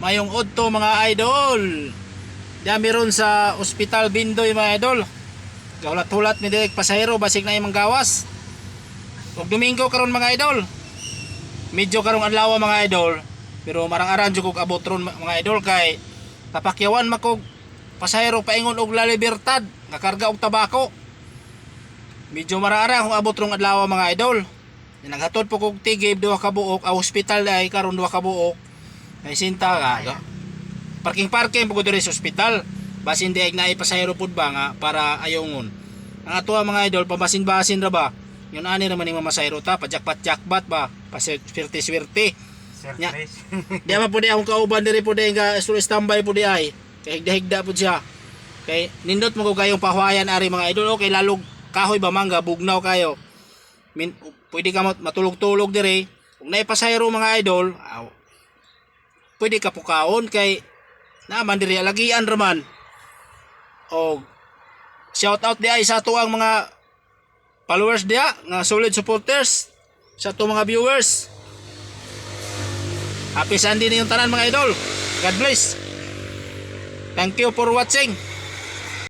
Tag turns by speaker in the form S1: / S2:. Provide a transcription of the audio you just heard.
S1: mayong udto mga idol. Diya meron sa Ospital Bindoy mga idol. Gaulat-hulat ni direk pasahero basig na imong gawas. Ug Domingo karon mga idol. Medyo karong adlaw mga idol, pero marang-aran jud kog abot ron mga idol kay tapakyawan makog pasahero paingon og La Libertad nga karga og tabako. Medyo marang-aran kung abot rong adlaw mga idol. Naghatod po kog tigib duha ka buok, a hospital ay karon duha ka buok. May sinta ka. Parking parking pugod diri sa ospital. Basin di na pasahero pud ba nga para ayongon. Ang ato mga idol pambasin-basin ra ba? Yun ani naman yung mamasahero ta, pajakpat-jakbat ba? Paswerte-swerte. Nya. Di ba pud akong kauban diri pud nga standby pud ay. Kay higda-higda pud siya. Kay nindot mo ko kayong pahuayan ari mga idol okay lalog kahoy ba mangga bugnaw kayo. Min, pwede ka mat- matulog-tulog dire. Kung naipasayro mga idol, pwede ka pukaon kay naman dire lagian raman. O shout out di ay sa ato ang mga followers dia nga solid supporters sa ato mga viewers. Happy Sunday na yung tanan mga idol. God bless. Thank you for watching.